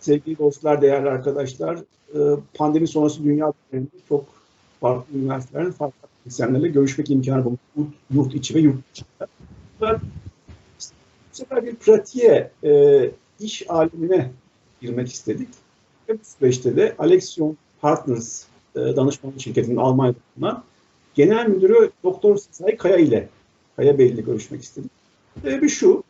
Sevgili dostlar, değerli arkadaşlar, e, pandemi sonrası dünya üzerinde çok farklı üniversitelerin farklı akademisyenlerle görüşmek imkanı bulduk. Yurt içi ve yurt dışında. Bu sefer bir pratiğe, e, iş alemine girmek istedik. Ve bu süreçte de Alexion Partners e, danışmanlık şirketinin Almanya'da genel müdürü Doktor Sezai Kaya ile Kaya Bey ile görüşmek istedik. Sebebi şu,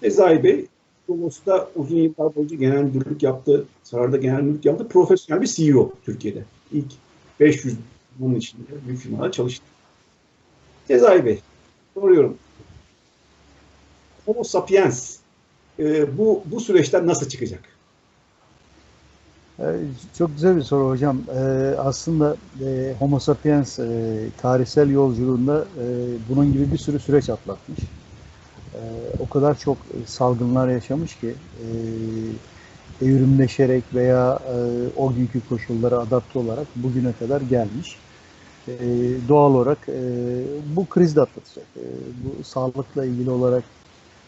Sezai Bey Domos'ta uzun yıllar boyunca genel müdürlük yaptı, Sarar'da genel müdürlük yaptı. Profesyonel bir CEO Türkiye'de. İlk 500 bunun içinde büyük firmalarda çalıştı. Sezai Bey, soruyorum. Homo sapiens e, bu, bu süreçten nasıl çıkacak? Çok güzel bir soru hocam. Ee, aslında e, Homo sapiens e, tarihsel yolculuğunda e, bunun gibi bir sürü süreç atlatmış. E, o kadar çok salgınlar yaşamış ki e, evrimleşerek veya e, o günkü koşullara adapte olarak bugüne kadar gelmiş. E, doğal olarak e, bu kriz de atlatacak. E, bu sağlıkla ilgili olarak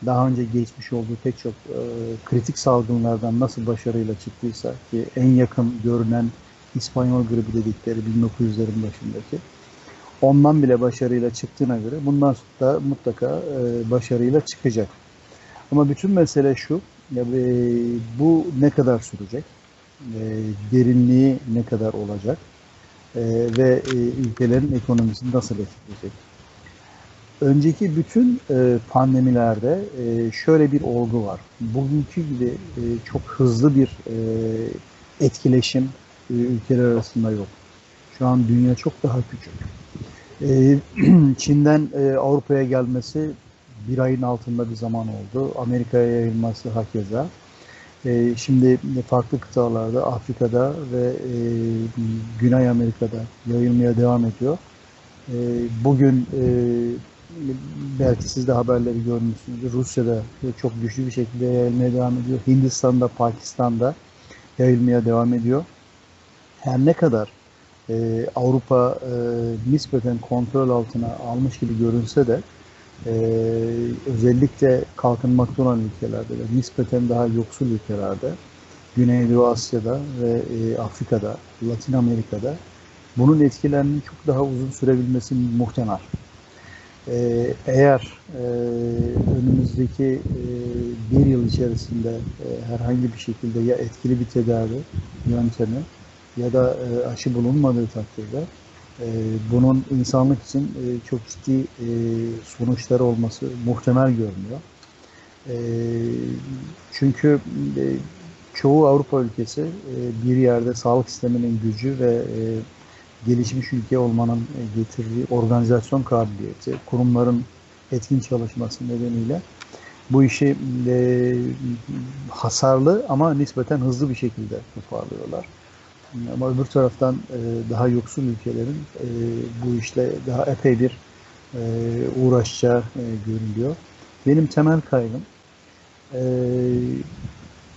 daha önce geçmiş olduğu pek çok e, kritik salgınlardan nasıl başarıyla çıktıysa ki en yakın görünen İspanyol gribi dedikleri 1900'lerin başındaki ondan bile başarıyla çıktığına göre bundan da mutlaka e, başarıyla çıkacak. Ama bütün mesele şu, ya, e, bu ne kadar sürecek, e, derinliği ne kadar olacak e, ve e, ülkelerin ekonomisini nasıl etkileyecek? önceki bütün e, pandemilerde e, şöyle bir olgu var. Bugünkü gibi e, çok hızlı bir e, etkileşim e, ülkeler arasında yok. Şu an dünya çok daha küçük. E, Çin'den e, Avrupa'ya gelmesi bir ayın altında bir zaman oldu. Amerika'ya yayılması hakeza. E, şimdi farklı kıtalarda, Afrika'da ve e, Güney Amerika'da yayılmaya devam ediyor. E, bugün e, belki siz de haberleri görmüşsünüzdür. Rusya'da çok güçlü bir şekilde yayılmaya devam ediyor. Hindistan'da, Pakistan'da yayılmaya devam ediyor. Her ne kadar e, Avrupa e, nispeten kontrol altına almış gibi görünse de e, özellikle kalkınmakta olan ülkelerde ve nispeten daha yoksul ülkelerde Güneydoğu Asya'da ve e, Afrika'da, Latin Amerika'da bunun etkilerinin çok daha uzun sürebilmesi muhtemel. Ee, eğer e, önümüzdeki e, bir yıl içerisinde e, herhangi bir şekilde ya etkili bir tedavi yöntemi ya da e, aşı bulunmadığı takdirde e, bunun insanlık için e, çok ciddi e, sonuçları olması muhtemel görünüyor. Çünkü çoğu Avrupa ülkesi bir yerde sağlık sisteminin gücü ve gelişmiş ülke olmanın getirdiği organizasyon kabiliyeti, kurumların etkin çalışması nedeniyle bu işi hasarlı ama nispeten hızlı bir şekilde toparlıyorlar. Ama öbür taraftan e, daha yoksul ülkelerin e, bu işle daha epey bir e, uğraşacağı e, görülüyor. Benim temel kaygım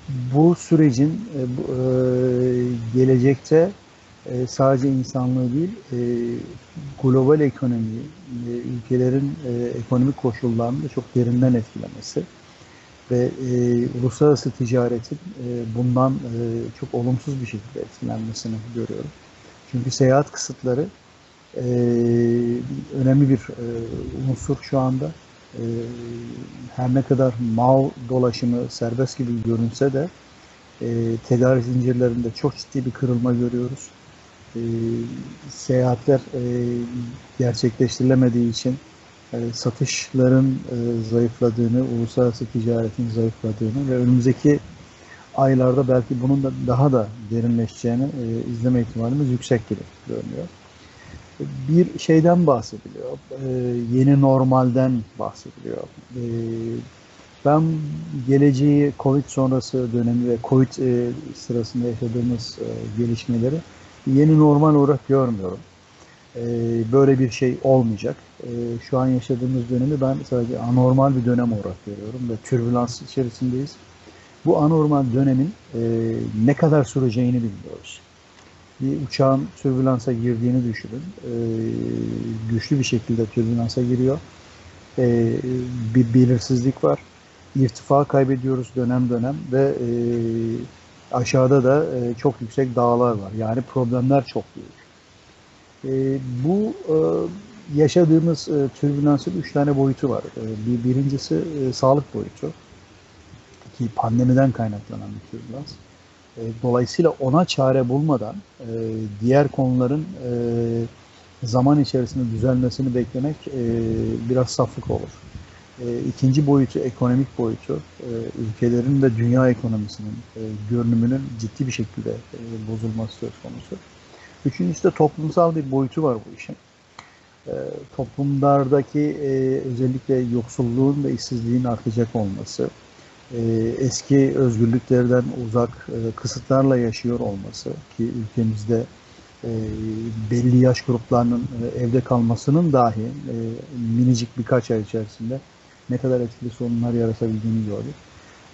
bu sürecin gelecekte sadece insanlığı değil, global ekonomiyi, ülkelerin ekonomik koşullarını da çok derinden etkilemesi ve uluslararası ticaretin bundan çok olumsuz bir şekilde etkilenmesini görüyorum. Çünkü seyahat kısıtları önemli bir unsur şu anda. Her ne kadar mal dolaşımı serbest gibi görünse de tedarik zincirlerinde çok ciddi bir kırılma görüyoruz e, seyahatler e, gerçekleştirilemediği için e, satışların e, zayıfladığını, uluslararası ticaretin zayıfladığını ve önümüzdeki aylarda belki bunun da daha da derinleşeceğini e, izleme ihtimalimiz yüksek gibi görünüyor. Bir şeyden bahsediliyor, e, yeni normalden bahsediliyor. E, ben geleceği Covid sonrası dönemi ve Covid e, sırasında yaşadığımız e, gelişmeleri yeni normal olarak görmüyorum. Ee, böyle bir şey olmayacak. Ee, şu an yaşadığımız dönemi ben sadece anormal bir dönem olarak görüyorum ve türbülans içerisindeyiz. Bu anormal dönemin e, ne kadar süreceğini bilmiyoruz. Bir uçağın türbülansa girdiğini düşünün. Ee, güçlü bir şekilde türbülansa giriyor. Bir belirsizlik var. İrtifa kaybediyoruz dönem dönem ve e, Aşağıda da e, çok yüksek dağlar var. Yani problemler çok büyük. E, bu e, yaşadığımız e, türbülansın üç tane boyutu var. E, bir, birincisi e, sağlık boyutu. Ki pandemiden kaynaklanan bir türbülans. E, dolayısıyla ona çare bulmadan diğer konuların zaman içerisinde düzelmesini beklemek biraz saflık olur. İkinci boyutu ekonomik boyutu. Ülkelerin ve dünya ekonomisinin görünümünün ciddi bir şekilde bozulması söz konusu. Üçüncüsü de toplumsal bir boyutu var bu işin. E, toplumlardaki e, özellikle yoksulluğun ve işsizliğin artacak olması, e, eski özgürlüklerden uzak e, kısıtlarla yaşıyor olması ki ülkemizde e, belli yaş gruplarının e, evde kalmasının dahi e, minicik birkaç ay içerisinde ne kadar etkili sorunlar yaratabildiğini gördük.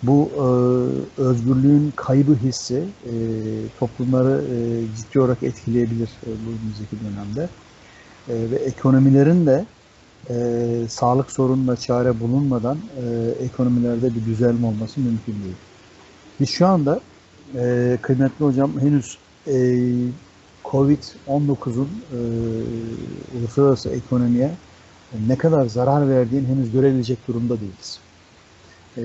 Bu e, özgürlüğün kaybı hissi e, toplumları e, ciddi olarak etkileyebilir e, bu önümüzdeki dönemde. E, ve ekonomilerin de e, sağlık sorununa çare bulunmadan e, ekonomilerde bir düzelme olması mümkün değil. Biz şu anda e, kıymetli hocam henüz e, Covid-19'un e, uluslararası ekonomiye ne kadar zarar verdiğini henüz görebilecek durumda değiliz. E,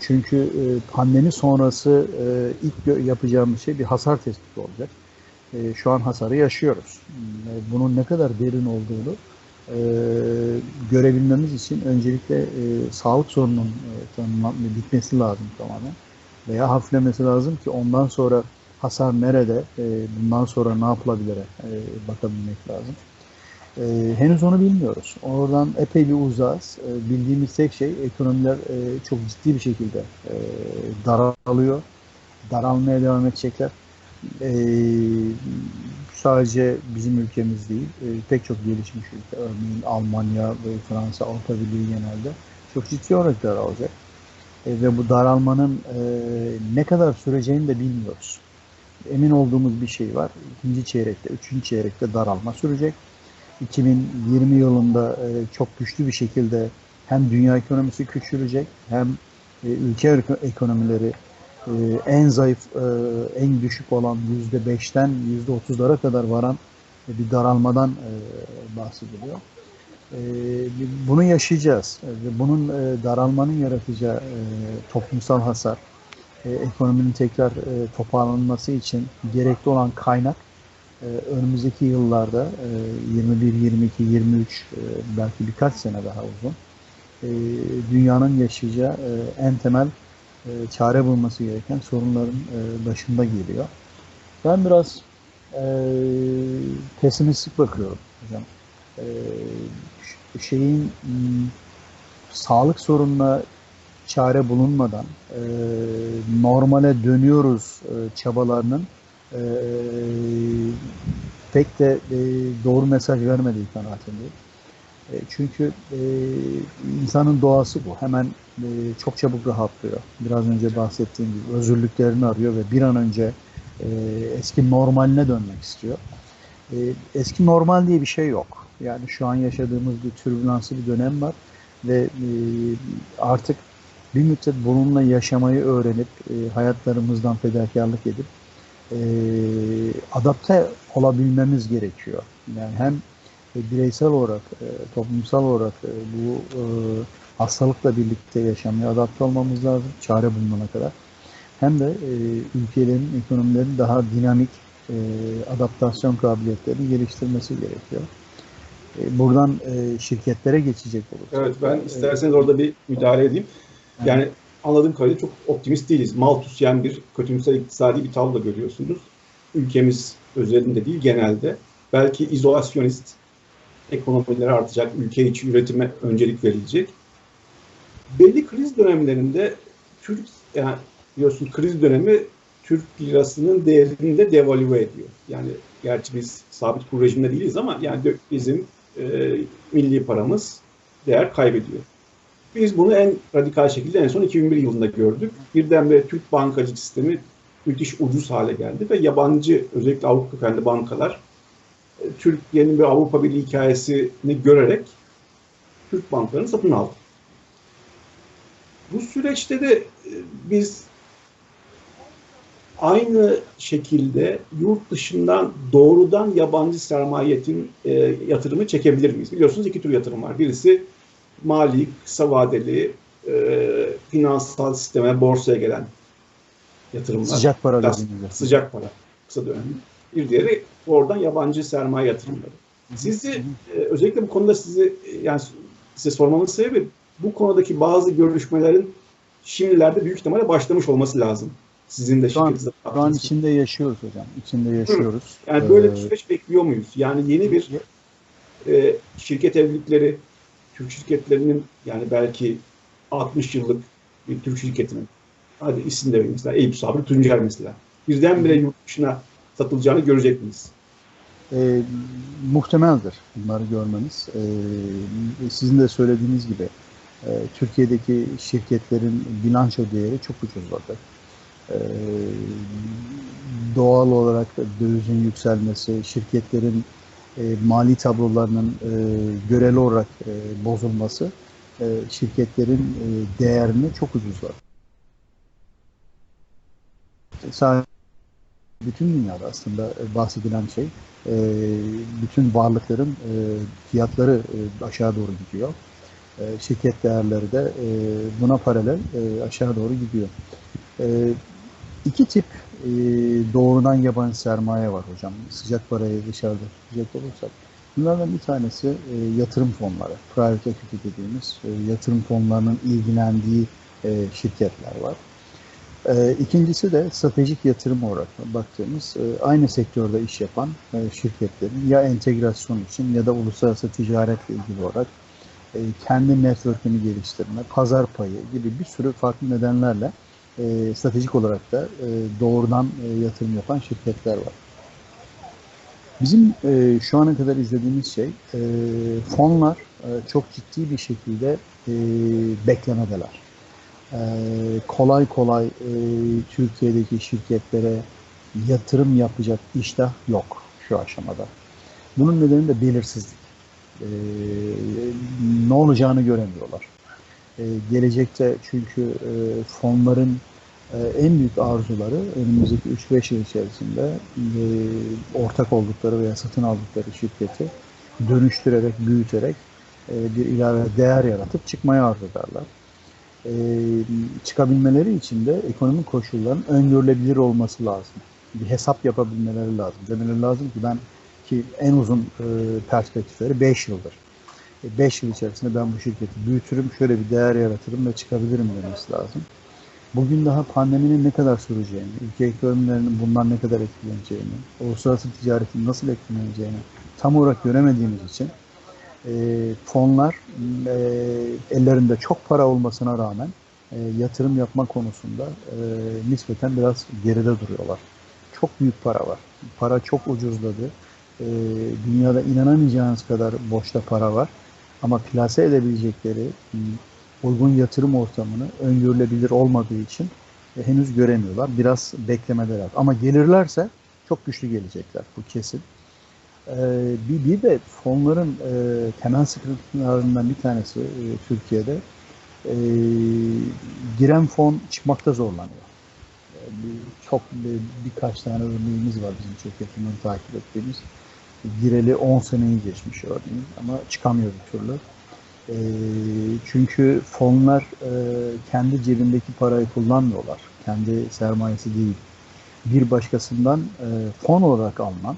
çünkü e, pandemi sonrası e, ilk yapacağımız şey bir hasar tespiti olacak. E, şu an hasarı yaşıyoruz. Bunun ne kadar derin olduğunu e, görebilmemiz için öncelikle sağlık sorununun e, bitmesi lazım tamamen. Veya hafiflemesi lazım ki ondan sonra hasar nerede, bundan sonra ne yapılabilir e, bakabilmek lazım. E, henüz onu bilmiyoruz. Oradan epey bir uzağız. E, bildiğimiz tek şey ekonomiler e, çok ciddi bir şekilde e, daralıyor. Daralmaya devam edecekler. E, sadece bizim ülkemiz değil, e, pek çok gelişmiş ülke, örneğin Almanya ve Fransa, Avrupa Birliği genelde çok ciddi olarak daralacak. E, ve bu daralmanın e, ne kadar süreceğini de bilmiyoruz. Emin olduğumuz bir şey var. İkinci çeyrekte, üçüncü çeyrekte daralma sürecek. 2020 yılında e, çok güçlü bir şekilde hem dünya ekonomisi küçülecek hem e, ülke ekonomileri e, en zayıf, en düşük olan yüzde beşten yüzde otuzlara kadar varan bir daralmadan bahsediliyor. Bunu yaşayacağız. Bunun daralmanın yaratacağı toplumsal hasar, ekonominin tekrar toparlanması için gerekli olan kaynak önümüzdeki yıllarda e, 21, 22, 23 e, belki birkaç sene daha uzun e, dünyanın yaşayacağı e, en temel e, çare bulması gereken sorunların başında geliyor. Ben biraz pesimistik bakıyorum hocam. Şeyin m, sağlık sorununa çare bulunmadan normale dönüyoruz çabalarının e, pek de e, doğru mesaj vermediği kanaatindeyim. E, çünkü e, insanın doğası bu. Hemen e, çok çabuk rahatlıyor. Biraz önce bahsettiğim gibi özürlüklerini arıyor ve bir an önce e, eski normaline dönmek istiyor. E, eski normal diye bir şey yok. Yani şu an yaşadığımız bir türbülanslı bir dönem var ve e, artık bir müddet bununla yaşamayı öğrenip e, hayatlarımızdan fedakarlık edip e, adapte olabilmemiz gerekiyor. Yani hem bireysel olarak, e, toplumsal olarak e, bu e, hastalıkla birlikte yaşamaya adapte olmamız lazım, çare bulunana kadar. Hem de e, ülkelerin, ekonomilerin daha dinamik e, adaptasyon kabiliyetlerini geliştirmesi gerekiyor. E, buradan e, şirketlere geçecek olur. Evet, ben isterseniz orada bir müdahale edeyim. Yani anladığım kadarıyla çok optimist değiliz. Malthus yani bir kötümser iktisadi bir tablo görüyorsunuz. Ülkemiz özelinde değil genelde. Belki izolasyonist ekonomileri artacak, ülke içi üretime öncelik verilecek. Belli kriz dönemlerinde Türk yani biliyorsun kriz dönemi Türk lirasının değerini de devalüe ediyor. Yani gerçi biz sabit kur rejiminde değiliz ama yani bizim e, milli paramız değer kaybediyor. Biz bunu en radikal şekilde en son 2001 yılında gördük. Birdenbire Türk bankacılık sistemi müthiş ucuz hale geldi ve yabancı özellikle Avrupa kökenli bankalar e, Türkiye'nin bir Avrupa Birliği hikayesini görerek Türk bankalarını satın aldı. Bu süreçte de e, biz aynı şekilde yurt dışından doğrudan yabancı sermayetin e, yatırımı çekebilir miyiz? Biliyorsunuz iki tür yatırım var. Birisi mali, kısa vadeli, e, finansal sisteme, borsaya gelen yatırımlar. Sıcak para dediğimiz. Sıcak para, kısa dönemli. Bir diğeri oradan yabancı sermaye yatırımları. Sizi e, özellikle bu konuda sizi e, yani size sormamın sebebi bu konudaki bazı görüşmelerin şimdilerde büyük ihtimalle başlamış olması lazım. Sizin de Şu an-. Şu an içinde yaşıyoruz hocam. İçinde yaşıyoruz. Yani böyle bir Ee, süreç bekliyor muyuz? Yani yeni bir e, şirket evlilikleri, Türk şirketlerinin yani belki 60 yıllık bir Türk şirketinin hadi isim de mesela Eyüp Sabri Tuncer mesela. Birdenbire yurt dışına satılacağını görecek miyiz? E, muhtemeldir bunları görmemiz. E, sizin de söylediğiniz gibi e, Türkiye'deki şirketlerin bilanço değeri çok ucuzladı. E, doğal olarak dövizin yükselmesi, şirketlerin e, mali tablolarının e, göreli olarak e, bozulması e, şirketlerin e, değerini çok ucuzladı. Sadece bütün dünyada aslında e, bahsedilen şey e, bütün varlıkların e, fiyatları e, aşağı doğru gidiyor. E, şirket değerleri de e, buna paralel e, aşağı doğru gidiyor. E, iki tip e, doğrudan yabancı sermaye var hocam. Sıcak parayı dışarıda tutacak olursak. Bunlardan bir tanesi e, yatırım fonları. Private equity dediğimiz e, yatırım fonlarının ilgilendiği e, şirketler var. E, İkincisi de stratejik yatırım olarak baktığımız aynı sektörde iş yapan şirketlerin ya entegrasyon için ya da uluslararası ticaretle ilgili olarak e, kendi network'ünü geliştirme, pazar payı gibi bir sürü farklı nedenlerle e, stratejik olarak da e, doğrudan e, yatırım yapan şirketler var. Bizim e, şu ana kadar izlediğimiz şey e, fonlar e, çok ciddi bir şekilde e, beklemedeler. Ee, kolay kolay e, Türkiye'deki şirketlere yatırım yapacak iştah yok şu aşamada. Bunun nedeni de belirsizlik. Ee, ne olacağını göremiyorlar. Ee, gelecekte çünkü e, fonların e, en büyük arzuları önümüzdeki 3-5 yıl içerisinde e, ortak oldukları veya satın aldıkları şirketi dönüştürerek, büyüterek e, bir ilave değer yaratıp çıkmaya arzu ederler e, çıkabilmeleri için de ekonomik koşulların öngörülebilir olması lazım. Bir hesap yapabilmeleri lazım. Demeleri lazım ki ben ki en uzun e, perspektifleri 5 yıldır. 5 yıl içerisinde ben bu şirketi büyütürüm, şöyle bir değer yaratırım ve çıkabilirim demesi lazım. Bugün daha pandeminin ne kadar süreceğini, ülke ekonomilerinin bundan ne kadar etkileneceğini, uluslararası ticaretin nasıl etkileneceğini tam olarak göremediğimiz için e, fonlar e, ellerinde çok para olmasına rağmen e, yatırım yapma konusunda e, nispeten biraz geride duruyorlar. Çok büyük para var. Para çok ucuzladı. E, dünyada inanamayacağınız kadar boşta para var. Ama plase edebilecekleri m, uygun yatırım ortamını öngörülebilir olmadığı için e, henüz göremiyorlar. Biraz beklemedeler. Ama gelirlerse çok güçlü gelecekler. Bu kesin. Ee, bir, bir de fonların e, temel sıkıntılarından bir tanesi e, Türkiye'de giren fon çıkmakta zorlanıyor. Çok bir, birkaç tane örneğimiz var bizim çok yakından takip ettiğimiz. Gireli 10 seneyi geçmiş örneğin ama çıkamıyor bir türlü. E, çünkü fonlar e, kendi cebindeki parayı kullanmıyorlar. Kendi sermayesi değil. Bir başkasından e, fon olarak alınan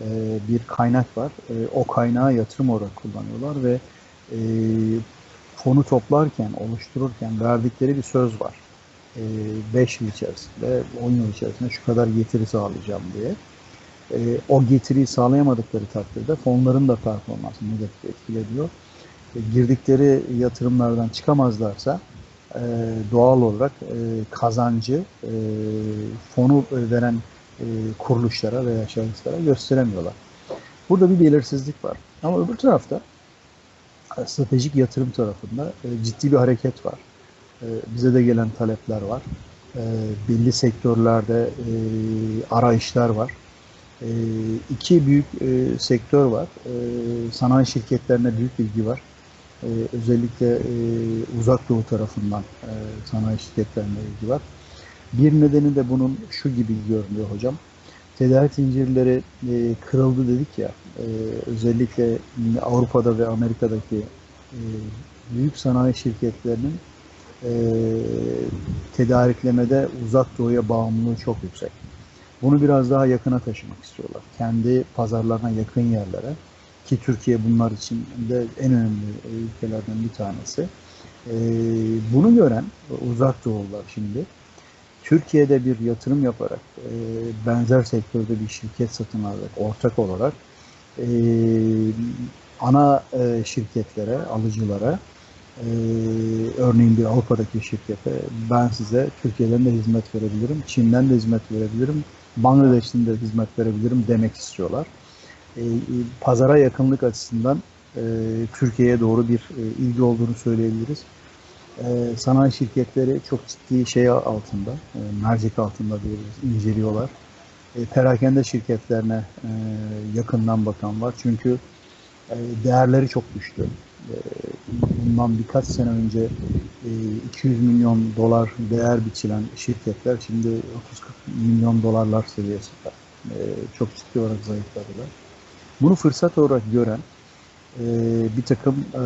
e, bir kaynak var. O kaynağı yatırım olarak kullanıyorlar ve fonu toplarken, oluştururken verdikleri bir söz var. 5 yıl içerisinde, 10 yıl içerisinde şu kadar getiri sağlayacağım diye. O getiriyi sağlayamadıkları takdirde fonların da performansı negatif etkileniyor. Girdikleri yatırımlardan çıkamazlarsa doğal olarak kazancı fonu veren e, kuruluşlara veya şahıslara gösteremiyorlar. Burada bir belirsizlik var. Ama öbür tarafta e, stratejik yatırım tarafında e, ciddi bir hareket var. E, bize de gelen talepler var. E, belli sektörlerde e, arayışlar var. E, iki büyük e, sektör var. E, sanayi şirketlerine büyük ilgi var. E, özellikle e, uzak doğu tarafından e, sanayi şirketlerine ilgi var. Bir nedeni de bunun şu gibi görünüyor hocam. Tedarik zincirleri e, kırıldı dedik ya. E, özellikle Avrupa'da ve Amerika'daki e, büyük sanayi şirketlerinin e, tedariklemede uzak doğuya bağımlılığı çok yüksek. Bunu biraz daha yakına taşımak istiyorlar. Kendi pazarlarına yakın yerlere ki Türkiye bunlar için de en önemli ülkelerden bir tanesi. E, bunu gören uzak doğular şimdi Türkiye'de bir yatırım yaparak e, benzer sektörde bir şirket satın alarak ortak olarak e, ana e, şirketlere, alıcılara e, örneğin bir Avrupa'daki şirkete ben size Türkiye'den de hizmet verebilirim, Çin'den de hizmet verebilirim, Bangladeş'ten de hizmet verebilirim demek istiyorlar. E, pazara yakınlık açısından e, Türkiye'ye doğru bir e, ilgi olduğunu söyleyebiliriz. E, sanayi şirketleri çok ciddi şey altında, e, mercek altında bir inceliyorlar. E, perakende şirketlerine e, yakından bakan var. Çünkü e, değerleri çok düştü. E, bundan birkaç sene önce 200 milyon dolar değer biçilen şirketler şimdi 30-40 milyon dolarlar seviyesinde. E, çok ciddi olarak zayıfladılar. Bunu fırsat olarak gören e, bir takım e,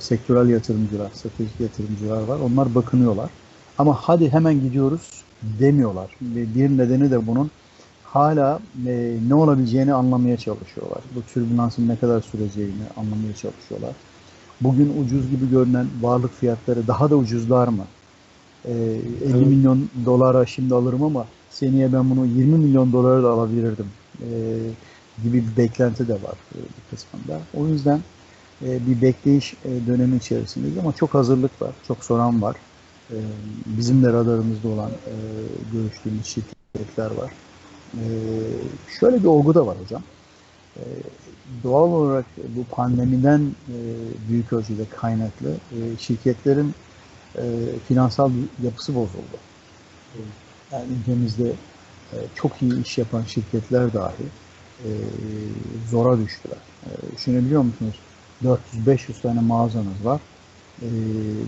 sektörel yatırımcılar, stratejik yatırımcılar var. Onlar bakınıyorlar. Ama hadi hemen gidiyoruz demiyorlar. Ve bir nedeni de bunun hala e, ne olabileceğini anlamaya çalışıyorlar. Bu türbülansın ne kadar süreceğini anlamaya çalışıyorlar. Bugün ucuz gibi görünen varlık fiyatları daha da ucuzlar mı? E, 50 evet. milyon dolara şimdi alırım ama seneye ben bunu 20 milyon dolara da alabilirdim. E, gibi bir beklenti de var e, bir kısmında. O yüzden e, bir bekleyiş e, dönemi içerisindeyiz ama çok hazırlık var, çok soran var. Bizim de radarımızda olan görüştüğümüz şirketler var. Şöyle bir olgu da var hocam. Doğal olarak bu pandemiden büyük ölçüde kaynaklı şirketlerin finansal finansal yapısı bozuldu. Yani ülkemizde çok iyi iş yapan şirketler dahi e, zora düştüler. E, düşünebiliyor musunuz? 400-500 tane mağazanız var e,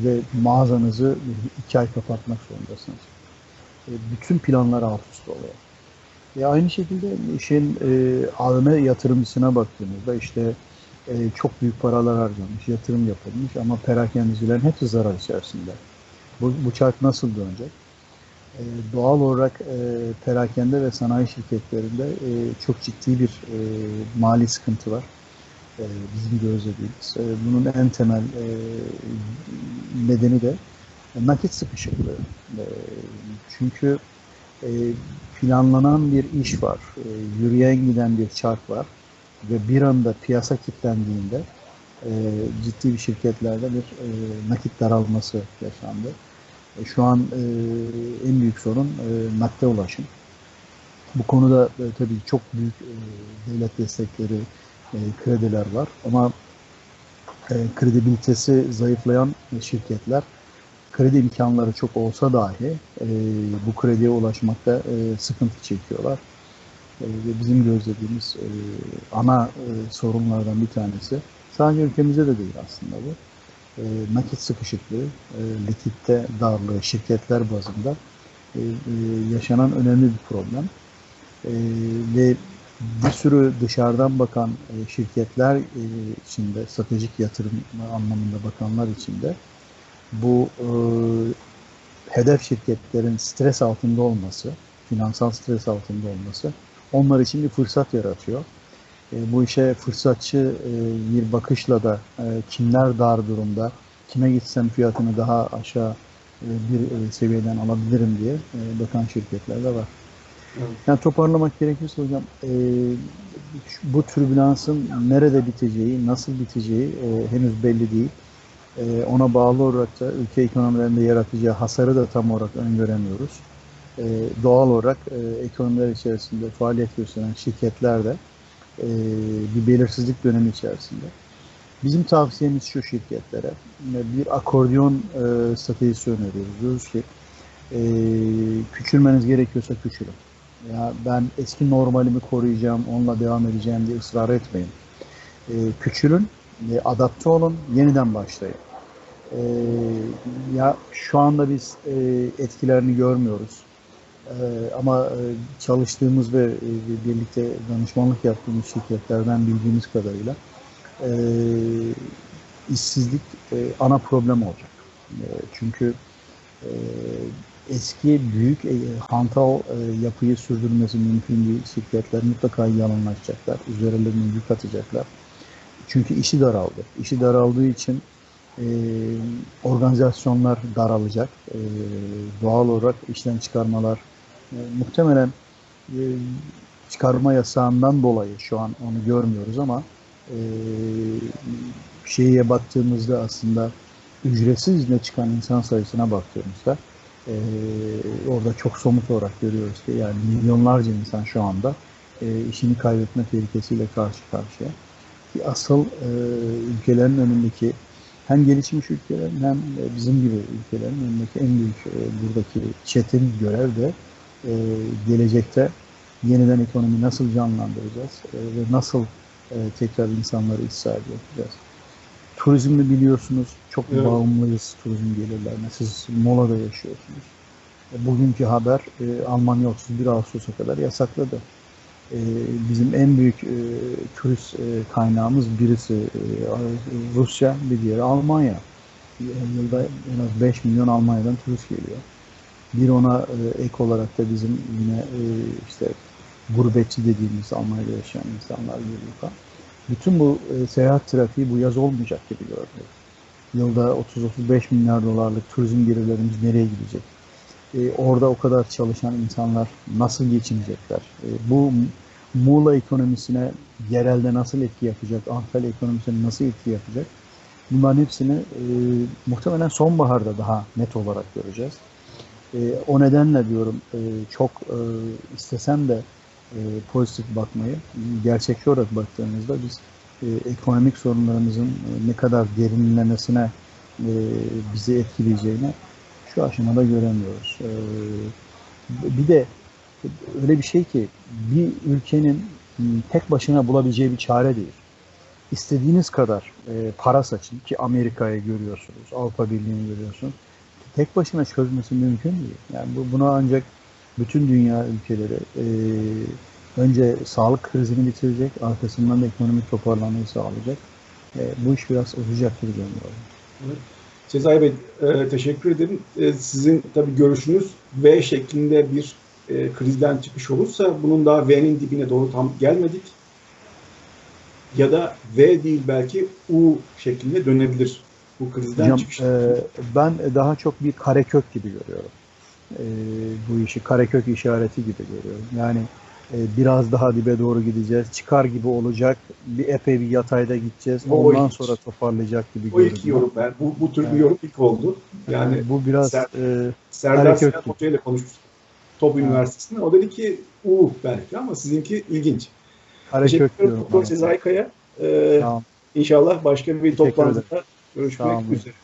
ve mağazanızı iki ay kapatmak zorundasınız. E, bütün planlar alt üst oluyor. E, aynı şekilde işin e, AVM yatırımcısına baktığınızda işte e, çok büyük paralar harcanmış, yatırım yapılmış ama perakendecilerin hepsi zarar içerisinde. Bu, bu çark nasıl dönecek? E, doğal olarak e, perakende ve sanayi şirketlerinde e, çok ciddi bir e, mali sıkıntı var. E, bizim gözlediğimiz. E, bunun en temel e, nedeni de nakit sıkışıklığı. E, çünkü e, planlanan bir iş var, e, yürüyen giden bir çark var ve bir anda piyasa kilitlendiğinde e, ciddi bir şirketlerde bir e, nakit daralması yaşandı. E, şu an en büyük sorun nakde ulaşım. Bu konuda tabii çok büyük devlet destekleri, krediler var ama kredibilitesi zayıflayan şirketler kredi imkanları çok olsa dahi e, bu krediye ulaşmakta e, sıkıntı çekiyorlar. E, ve bizim gözlediğimiz e, ana e, sorunlardan bir tanesi sadece ülkemizde de değil aslında bu e, nakit sıkışıklığı, e, likitte darlığı şirketler bazında e, e, yaşanan önemli bir problem. E, ve bir sürü dışarıdan bakan e, şirketler e, içinde, stratejik yatırım anlamında bakanlar içinde bu e, hedef şirketlerin stres altında olması, finansal stres altında olması onlar için bir fırsat yaratıyor. E, bu işe fırsatçı e, bir bakışla da e, kimler dar durumda, kime gitsem fiyatını daha aşağı e, bir e, seviyeden alabilirim diye e, bakan şirketler de var. Evet. Yani toparlamak gerekirse hocam e, bu türbülansın nerede biteceği, nasıl biteceği e, henüz belli değil. E, ona bağlı olarak da ülke ekonomilerinde yaratacağı hasarı da tam olarak öngöremiyoruz. E, doğal olarak e, ekonomiler içerisinde faaliyet gösteren şirketler de e, bir belirsizlik dönemi içerisinde. Bizim tavsiyemiz şu şirketlere, bir akordiyon e, stratejisi öneriyoruz. Diyoruz ki e, küçülmeniz gerekiyorsa küçülün. Ya ben eski normalimi koruyacağım, onunla devam edeceğim diye ısrar etmeyin. E, küçülün, e, adapte olun, yeniden başlayın. E, ya şu anda biz e, etkilerini görmüyoruz. E, ama e, çalıştığımız ve e, birlikte danışmanlık yaptığımız şirketlerden bildiğimiz kadarıyla e, işsizlik e, ana problem olacak. E, çünkü e, eski büyük e, hantal e, yapıyı sürdürmesi mümkün değil. Şirketler mutlaka yalanlaşacaklar, üzerlerine yük atacaklar. Çünkü işi daraldı. İşi daraldığı için e, organizasyonlar daralacak. E, doğal olarak işten çıkarmalar e, muhtemelen e, çıkarma yasağından dolayı şu an onu görmüyoruz ama e, şeye baktığımızda aslında ücretsiz izne çıkan insan sayısına baktığımızda e, orada çok somut olarak görüyoruz ki yani milyonlarca insan şu anda e, işini kaybetme tehlikesiyle karşı karşıya. Ki asıl e, ülkelerin önündeki hem gelişmiş ülkelerin hem bizim gibi ülkelerin önündeki en büyük e, buradaki çetin görev de e, gelecekte yeniden ekonomi nasıl canlandıracağız e, ve nasıl e, tekrar insanları sahibi yapacağız. Turizmi biliyorsunuz çok Evet. bağımlıyız turizm gelirlerine. Siz Mola'da yaşıyorsunuz. E, Bugünkü haber e, Almanya 31 Ağustos'a kadar yasakladı. E, bizim en büyük e, turist e, kaynağımız birisi e, Rusya, bir diğeri Almanya. Yılda en az 5 milyon Almanya'dan turist geliyor. Bir ona e, ek olarak da bizim yine işte gurbetçi dediğimiz Almanya'da yaşayan insanlar geliyor. Bütün bu seyahat trafiği bu yaz olmayacak gibi görünüyor. Yılda 30-35 milyar dolarlık turizm gelirlerimiz nereye gidecek? E, orada o kadar çalışan insanlar nasıl geçinecekler? E, bu Muğla ekonomisine yerelde nasıl etki yapacak? Antalya ekonomisine nasıl etki yapacak? Bunların hepsini e, muhtemelen sonbaharda daha net olarak göreceğiz. E, o nedenle diyorum e, çok e, istesem de e, pozitif bakmayı, gerçekçi olarak baktığımızda biz e, ekonomik sorunlarımızın e, ne kadar derinlemesine e, bizi etkileyeceğini şu aşamada göremiyoruz. E, bir de öyle bir şey ki bir ülkenin tek başına bulabileceği bir çare değil. İstediğiniz kadar e, para saçın ki Amerika'yı görüyorsunuz, Avrupa Birliği'ni görüyorsunuz. Tek başına çözmesi mümkün değil. Yani bu, buna ancak bütün dünya ülkeleri e, önce sağlık krizini bitirecek, arkasından da ekonomik toparlanmayı sağlayacak. E, bu iş biraz uzayacaktır diyorum. Sezai Bey e, teşekkür ederim. E, sizin tabii görüşünüz V şeklinde bir e, krizden çıkış olursa bunun daha V'nin dibine doğru tam gelmedik. Ya da V değil belki U şeklinde dönebilir bu krizden Hocam çıkış. e, ben daha çok bir karekök gibi görüyorum. E, bu işi karekök işareti gibi görüyorum. Yani biraz daha dibe doğru gideceğiz. Çıkar gibi olacak. Bir epey bir yatayda gideceğiz. O Ondan ilk- sonra toparlayacak gibi o ilk görünüyor. yorum ben. Bu, bu tür bir Evet. yorum ilk oldu. Yani Yani bu biraz Ser- e, Serdar Sinan. Hoca ile konuşmuştuk. Top Evet. Üniversitesi'nde. O dedi ki U belki ama sizinki ilginç. karekök Teşekkür ederim. Sezai Kaya. Ee, Tamam. İnşallah başka bir toplantıda görüşmek olun. üzere.